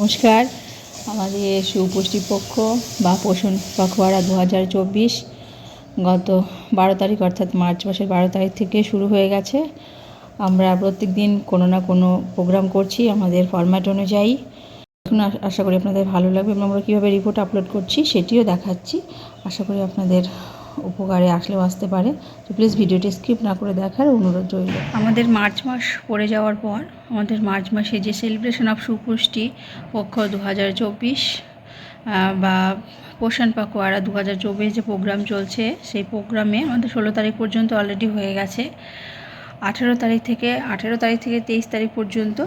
নমস্কার। আমাদের সুপুষ্টি পক্ষ বা পোষণ পখওয়ারা দু হাজার চব্বিশ গত বারো তারিখ অর্থাৎ মার্চ মাসের বারো তারিখ থেকে শুরু হয়ে গেছে। আমরা প্রত্যেক দিন কোনো না কোনো প্রোগ্রাম করছি আমাদের ফরম্যাট অনুযায়ী। এখন আশা করি আপনাদের ভালো লাগবে এবং আমরা কীভাবে রিপোর্ট আপলোড করছি সেটিও দেখাচ্ছি। আশা করি আপনাদের উপকারে আসলেও আসতে পারে। তো প্লিজ ভিডিওটি স্কিপ না করে দেখার অনুরোধ রইল। আমাদের মার্চ মাস পড়ে যাওয়ার পর, আমাদের মার্চ মাসে যে সেলিব্রেশন অফ সুপুষ্টি পক্ষ দু হাজার চব্বিশ বা পোষণ পাকোয়ারা দু হাজার চব্বিশ যে প্রোগ্রাম চলছে, সেই প্রোগ্রামে আমাদের ষোলো তারিখ পর্যন্ত অলরেডি হয়ে গেছে। আঠেরো তারিখ থেকে, আঠেরো তারিখ থেকে তেইশ তারিখ পর্যন্ত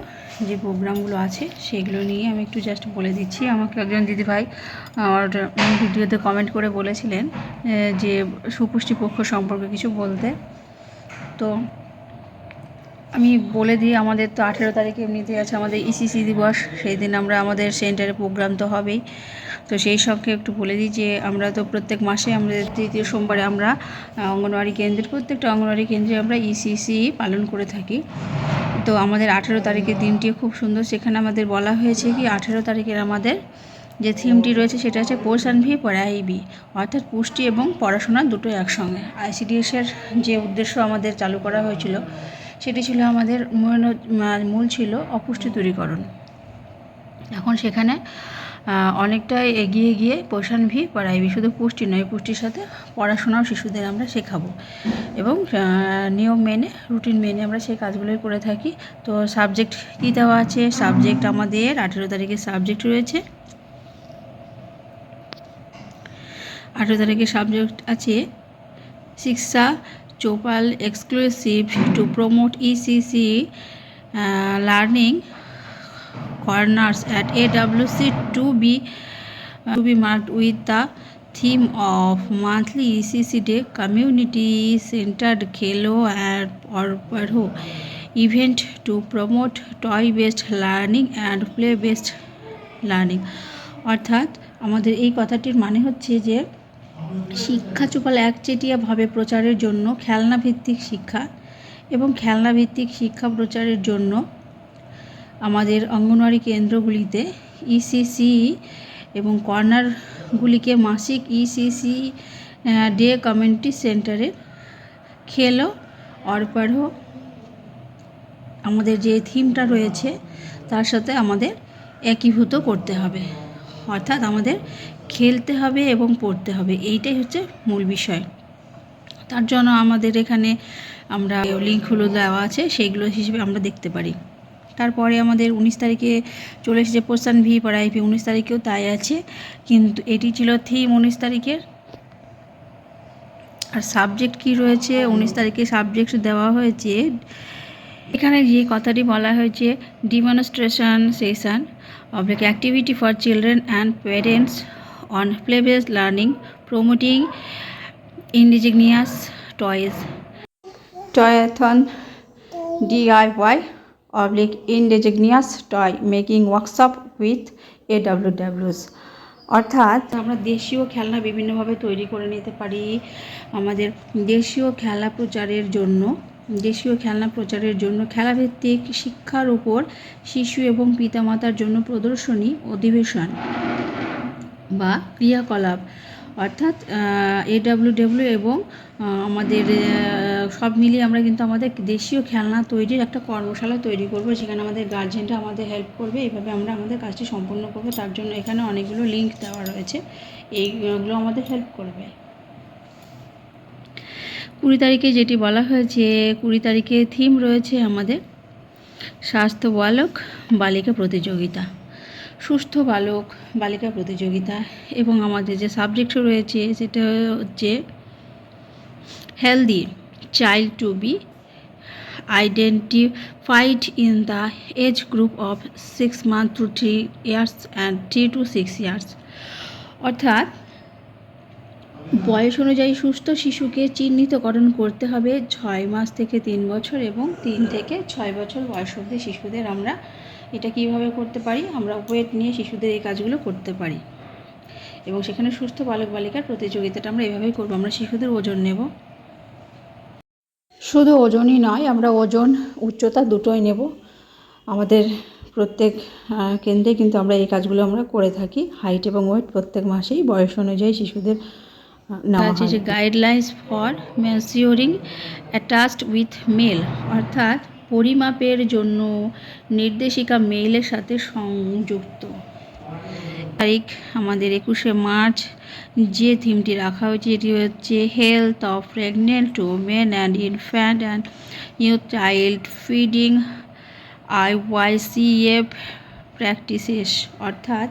যে প্রোগ্রামগুলো আছে, সেগুলো নিয়ে আমি একটু জাস্ট বলে দিচ্ছি। আমাকে একজন দিদিভাই আমার ভিডিওতে কমেন্ট করে বলেছিলেন যে সুপুষ্টি পক্ষ সম্পর্কে কিছু বলতে। তো আমি বলে দিই, আমাদের তো আঠেরো তারিখে এমনিতেই আছে, আমাদের ইসিসি দিবস, সেই দিন আমরা আমাদের সেন্টারে প্রোগ্রাম তো হবেই। তো সেই সবকে একটু বলে দিই যে আমরা তো প্রত্যেক মাসে আমাদের তৃতীয় সোমবারে আমরা অঙ্গনওয়াড়ি কেন্দ্রের প্রত্যেকটা অঙ্গনওয়াড়ি কেন্দ্রে আমরা ইসিসি পালন করে থাকি। তো আমাদের আঠেরো তারিখের দিনটি খুব সুন্দর। সেখানে আমাদের বলা হয়েছে কি আঠেরো তারিখের আমাদের যে থিমটি রয়েছে সেটা হচ্ছে পোষণ ভি পড়াই বি অর্থাৎ পুষ্টি এবং পড়াশোনা দুটোই একসঙ্গে। আইসিডিএসের যে উদ্দেশ্য আমাদের চালু করা হয়েছিল, সেটি ছিল আমাদের মূল ছিল অপুষ্টি দূরীকরণ। এখন সেখানে আহ, অনেকটাই এগিয়ে গিয়ে পোষণ ভি পড়াইবি। শুধু পুষ্টি নয় পুষ্টির সাথে পড়াশোনাও শিশুদের আমরা শেখাবো। এবং নিয়ম মেনে রুটিন মেনে আমরা সেই কাজগুলোই করে থাকি। তো সাবজেক্ট কী দেওয়া আছে? সাবজেক্ট আমাদের আঠেরো তারিখে সাবজেক্ট রয়েছে। আঠেরো তারিখে সাবজেক্ট আছে Shiksha Chaupal exclusive to promote ECC learning for nurse at AWC to be to be marked with the theme of monthly ECC day community centered খেলো অ্যান্ড পরপর event to promote toy based learning and play based learning অর্থাৎ আমাদের এই কথাটির মানে হচ্ছে যে, শিক্ষা চুপাল একচেটিয়াভাবে প্রচারের জন্য খেলনাভিত্তিক শিক্ষা এবং খেলনাভিত্তিক শিক্ষা প্রচারের জন্য আমাদের অঙ্গনওয়াড়ি কেন্দ্রগুলিতে ইসিসি এবং কর্নারগুলিকে মাসিক ইসিসি ডে কমিউনিটি সেন্টারে খেলো অর আমাদের যে থিমটা রয়েছে, তার সাথে আমাদের একীভূত করতে হবে। অর্থাৎ আমাদের খেলতে হবে এবং পড়তে হবে, এইটাই হচ্ছে মূল বিষয়। তার জন্য আমাদের এখানে আমরা লিঙ্কগুলো দেওয়া আছে, সেইগুলো হিসেবে আমরা দেখতে পারি। তারপরে আমাদের উনিশ তারিখে চলে এসেছে পোষণ ভি পড়াইপি উনিশ তারিখেও তাই আছে। কিন্তু এটি ছিল থিম উনিশ তারিখের। আর সাবজেক্ট কি রয়েছে? উনিশ তারিখে সাবজেক্ট দেওয়া হয়েছে। এখানে যে কথাটি বলা হয়েছে demonstration session oblique activity for children and parents on play based learning promoting indigenous toys toyathon DIY oblique indigenous toy making workshop with a এডাব্লিউডাব্লিউস অর্থাৎ আমরা দেশীয় খেলনা বিভিন্নভাবে তৈরি করে নিতে পারি আমাদের দেশীয় খেলা প্রচারের জন্য, দেশীয় খেলনা প্রচারের জন্য, খেলাভিত্তিক শিক্ষার উপর শিশু এবং পিতামাতার জন্য প্রদর্শনী, অধিবেশন বা ক্রিয়াকলাপ। অর্থাৎ এডাব্লিউডাব্লিউ এবং আমাদের সব মিলিয়ে আমরা কিন্তু আমাদের দেশীয় খেলনা তৈরির একটা কর্মশালা তৈরি করব, সেখানে আমাদের গার্জেনরা আমাদের হেল্প করবে। এইভাবে আমরা আমাদের কাজটি সম্পন্ন করব। তার জন্য এখানে অনেকগুলো লিঙ্ক দেওয়া রয়েছে। এইগুলো আমাদের হেল্প করবে। কুড়ি তারিখে যেটি বলা হয়েছে কুড়ি তারিখে থিম রয়েছে আমাদের স্বাস্থ্য বালক বালিকা প্রতিযোগিতা। সুস্থ বালক, বালিকা প্রতিযোগিতা এবং আমাদের যে সাবজেক্ট রয়েছে সেটা হচ্ছে healthy child to be identified in the age group of six month to three years and three to six years অর্থাৎ বয়স অনুযায়ী সুস্থ শিশুকে চিহ্নিতকরণ করতে হবে ছয় মাস থেকে তিন বছর এবং তিন থেকে ছয় বছর বয়স অবধি শিশুদের আমরা এটা কীভাবে করতে পারি? আমরা ওয়েট নিয়ে শিশুদের এই কাজগুলো করতে পারি। এবং সেখানে সুস্থ বালক বালিকার প্রতিযোগিতাটা আমরা এভাবেই করব। আমরা শিশুদের ওজন নেব। শুধু ওজনই নয়, আমরা ওজন উচ্চতা দুটোই নেব। আমাদের প্রত্যেক কেন্দ্রে কিন্তু আমরা এই কাজগুলো আমরা করে থাকি। হাইট এবং ওয়েট প্রত্যেক মাসেই। বয়স অনুযায়ী শিশুদের আছে যে guidelines for measuring attached with mail অর্থাৎ পরিমাপের জন্য নির্দেশিকা মেইলের সাথে সংযুক্ত। তারিখ আমাদের একুশে মার্চ যে থিমটি রাখা হয়েছে এটি হচ্ছে health of pregnant women and infant and youth child feeding I Y C F practices অর্থাৎ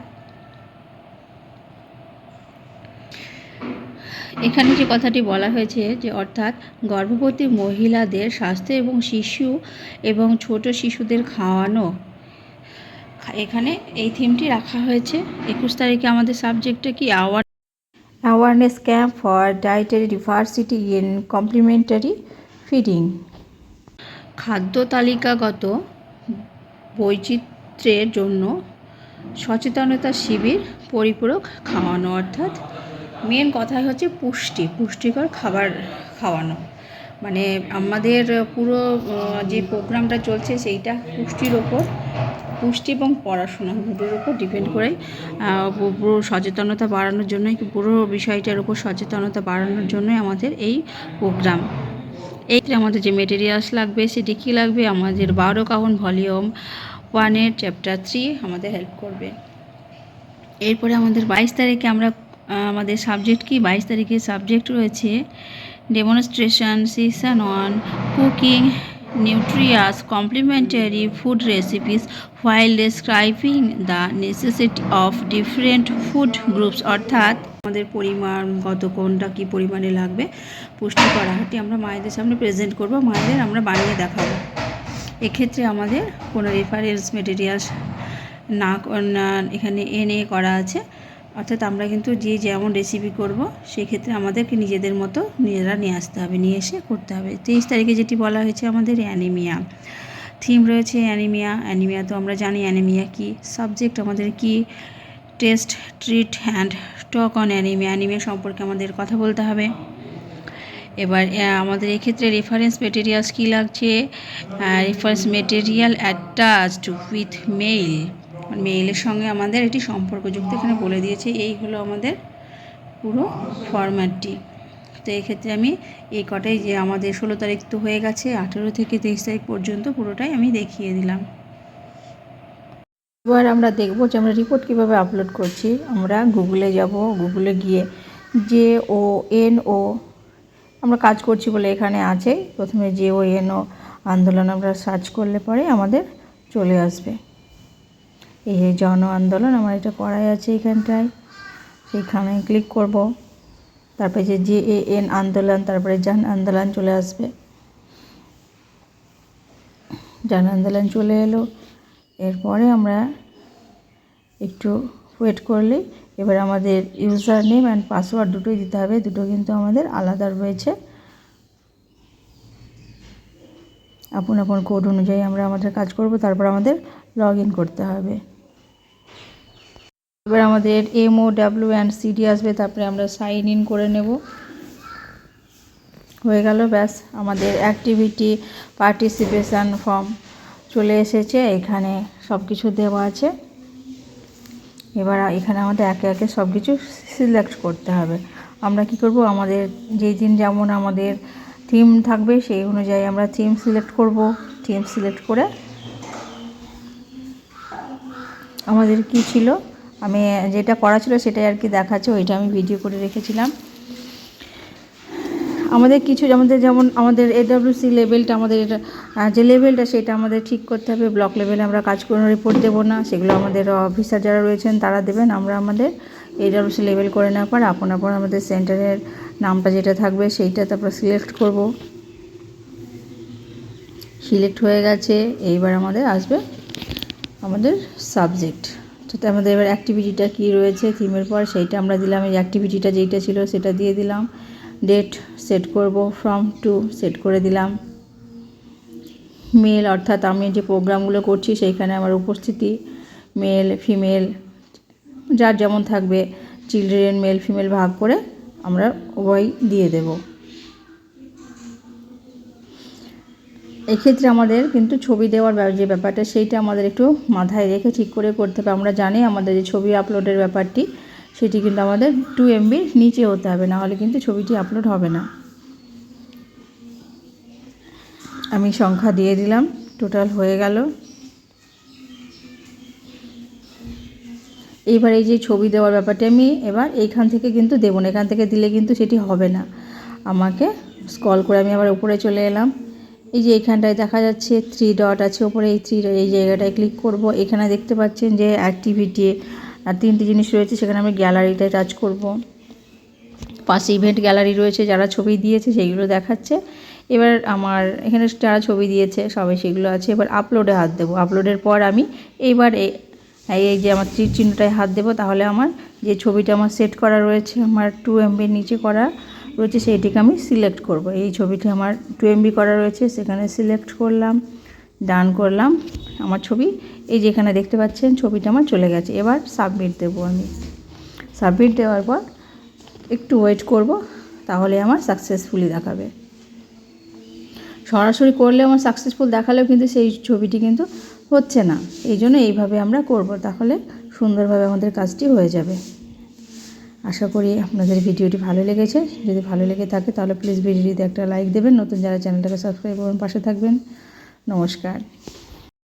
এখানে যে কথাটি বলা হয়েছে যে অর্থাৎ গর্ভবতী মহিলাদের স্বাস্থ্য এবং শিশু এবং ছোট শিশুদের খাওয়ানো এখানে এই থিমটি রাখা হয়েছে। একুশ তারিখে আমাদের সাবজেক্টটা কি? Our awareness camp for dietary diversity in complementary feeding খাদ্য তালিকাগত বৈচিত্র্যের জন্য সচেতনতা শিবির পরিপূরক খাওয়ানো অর্থাৎ মেন কথাই হচ্ছে পুষ্টি, পুষ্টিকর খাবার খাওয়ানো। মানে আমাদের পুরো যে প্রোগ্রামটা চলছে সেইটা পুষ্টির ওপর, পুষ্টি এবং পড়াশোনা দুটোর উপর ডিপেন্ড পু- পুরো সচেতনতা বাড়ানোর জন্যই, পুরো বিষয়টার উপর সচেতনতা বাড়ানোর জন্যই আমাদের এই প্রোগ্রাম। এই আমাদের যে মেটেরিয়ালস লাগবে, সেটি কী লাগবে? আমাদের বারো কাউন ভলিউম ওয়ানের চ্যাপ্টার থ্রি আমাদের হেল্প করবে। এরপরে আমাদের বাইশ তারিখে আমরা আমাদের সাবজেক্ট কি? বাইশ তারিখে সাবজেক্ট রয়েছে demonstration session on cooking nutritious complementary food recipes while describing the necessity of different food groups. অর্থাৎ আমাদের পরিমাণ কত কোনটা কী পরিমাণে লাগবে? পুষ্টিকর আহারটি আমরা মায়েদের সামনে প্রেজেন্ট করব। মায়েদের আমরা বানিয়ে দেখাবো। এক্ষেত্রে আমাদের কোনো রেফারেন্স মেটেরিয়ালস না না, এখানে এনে করা আছে। অর্থাৎ আমরা কিন্তু যে যেমন রেসিপি করব, সেক্ষেত্রে আমাদেরকে নিজেদের মতো নিজেরা নিয়ে আসতে হবে, নিয়ে এসে করতে হবে। তেইশ তারিখে যেটি বলা হয়েছে আমাদের অ্যানিমিয়া থিম রয়েছে অ্যানিমিয়া অ্যানিমিয়া তো আমরা জানি অ্যানিমিয়া কি। সাবজেক্ট আমাদের কি? Test treat and talk on anaemia anaemia সম্পর্কে আমাদের কথা বলতে হবে। এবার আমাদের এক্ষেত্রে রেফারেন্স মেটেরিয়ালস কী লাগছে? Reference material attached with mail মেইলের সঙ্গে আমাদের এটি সম্পর্কযুক্ত এখানে বলে দিয়েছে, এই হলো আমাদের পুরো ফরম্যাটটি। তো এক্ষেত্রে আমি এই কটাই যে আমাদের ষোলো তারিখ তো হয়ে গেছে, আঠেরো থেকে তেইশ তারিখ পর্যন্ত পুরোটাই আমি দেখিয়ে দিলাম। এবার আমরা দেখব যে আমরা রিপোর্ট কীভাবে আপলোড করছি। আমরা গুগলে যাব গুগলে গিয়ে জে ও এন ও আমরা কাজ করছি বলে এখানে আছে। প্রথমে জে ও এন ও আন্দোলন আমরা সার্চ করলে পরে আমাদের চলে আসবে। এই জন আন্দোলন, আমার এটা পড়াই আছে এখানটায়। সেইখানে ক্লিক করব। তারপরে যে জে এ এন আন্দোলন, তারপরে জন আন্দোলন চলে আসবে। জন আন্দোলন চলে এলো। এরপরে আমরা একটু ওয়েট করলে, এবার আমাদের ইউজার নেম অ্যান্ড পাসওয়ার্ড দুটোই দিতে হবে। দুটো কিন্তু আমাদের আলাদা রয়েছে। আপন আপন কোড অনুযায়ী আমরা আমাদের কাজ করব। তারপর আমাদের লগ ইন করতে হবে। এবার আমাদের এমও ডাব্লিউ অ্যান্ড সিডি আসবে, তারপরে আমরা সাইন ইন করে নেব। হয়ে গেল, ব্যাস, আমাদের অ্যাক্টিভিটি পার্টিসিপেশান ফর্ম চলে এসেছে, এখানে সব কিছু দেওয়া আছে। এবার এখানে আমাদের একে একে সব কিছু সিলেক্ট করতে হবে। আমরা কি করব? আমাদের যেই দিন যেমন আমাদের থিম থাকবে, সেই অনুযায়ী আমরা থিম সিলেক্ট করব। থিম সিলেক্ট করে আমাদের কি ছিল? আমি যেটা করা ছিল সেটাই আর কি দেখাচ্ছে, ওইটা আমি ভিডিও করে রেখেছিলাম। আমাদের কিছু আমাদের যেমন আমাদের এডাব্লিউসি লেভেলটা আমাদের যে লেভেলটা সেটা আমাদের ঠিক করতে হবে। ব্লক লেভেলে আমরা কাজ কোনো রিপোর্ট দেবো না, সেগুলো আমাদের অফিসার যারা রয়েছেন তারা দেবেন। আমরা আমাদের এডাব্লিউসি লেভেল করে নেওয়ার পর আপন আপন আমাদের সেন্টারের নামটা যেটা থাকবে সেইটা তারপর সিলেক্ট করব। সিলেক্ট হয়ে গেছে, এইবার আমাদের আসবে আমাদের সাবজেক্ট তো আমাদের এবার অ্যাক্টিভিটিটা কী রয়েছে থিমের পর সেইটা আমরা দিলাম। এই অ্যাক্টিভিটিটা যেইটা ছিল সেটা দিয়ে দিলাম। ডেট সেট করব ফ্রম টু সেট করে দিলাম। মেল অর্থাৎ আমি যে প্রোগ্রামগুলো করছি সেইখানে আমার উপস্থিতি। মেল ফিমেল যার যেমন থাকবে চিলড্রেন মেল ফিমেল ভাগ করে আমরা উভয় দিয়ে দেব। এক্ষেত্রে আমাদের কিন্তু ছবি দেওয়ার যে ব্যাপারটা, সেইটা আমাদের একটু মাথায় রেখে ঠিক করে করতে হবে। আমরা জানি আমাদের যে ছবি আপলোডের ব্যাপারটি, সেটি কিন্তু আমাদের টু এমবির নিচে হতে হবে না হলে কিন্তু ছবিটি আপলোড হবে না। আমি সংখ্যা দিয়ে দিলাম টোটাল হয়ে গেল। এইবার এই যে ছবি দেওয়ার ব্যাপারটি, আমি এবার এইখান থেকে কিন্তু দেবো না, এখান থেকে দিলে কিন্তু সেটি হবে না। আমাকে স্কল করে আমি আবার উপরে চলে এলাম। এই যে এখানটায় দেখা যাচ্ছে থ্রি ডট আছে, ওপরে এই থ্রি এই জায়গাটায় ক্লিক করব। এখানে দেখতে পাচ্ছেন যে অ্যাক্টিভিটি তিনটি জিনিস রয়েছে, সেখানে আমি গ্যালারিটায় টাচ করব। পাশে ইভেন্ট গ্যালারি রয়েছে, যারা ছবি দিয়েছে, সেইগুলো দেখাচ্ছে। এবার আমার, এখানে যারা ছবি দিয়েছে, সবাই সেগুলো আছে। এবার আপলোডে হাত দেবো। আপলোডের পর আমি এইবার এই যে আমার তীর চিহ্নটায় হাত দেবো। তাহলে আমার যে ছবিটা আমার সেট করা রয়েছে, আমার টু এমবির নিচে করা রয়েছে, সেইটিকে আমি সিলেক্ট করব। এই ছবিটি আমার টু এমবি করা রয়েছে, সেখানে সিলেক্ট করলাম ডান করলাম আমার ছবি। এই যেখানে দেখতে পাচ্ছেন, ছবিটা আমার চলে গেছে। এবার সাবমিট দেবো আমি। সাবমিট দেওয়ার পর একটু ওয়েট করব, তাহলে আমার সাকসেসফুলি দেখাবে। সরাসরি করলে আমার সাকসেসফুল দেখালেও কিন্তু সেই ছবিটি কিন্তু হচ্ছে না। এই জন্য এইভাবে আমরা করব, তাহলে সুন্দরভাবে আমাদের কাজটি হয়ে যাবে। আশা করি আপনাদের ভিডিওটি ভালো লেগেছে। যদি ভালো লেগে থাকে তাহলে প্লিজ ভিডিওটিতে একটা লাইক দেবেন। নতুন যারা চ্যানেলটাকে সাবস্ক্রাইব করবেন পাশে থাকবেন। নমস্কার।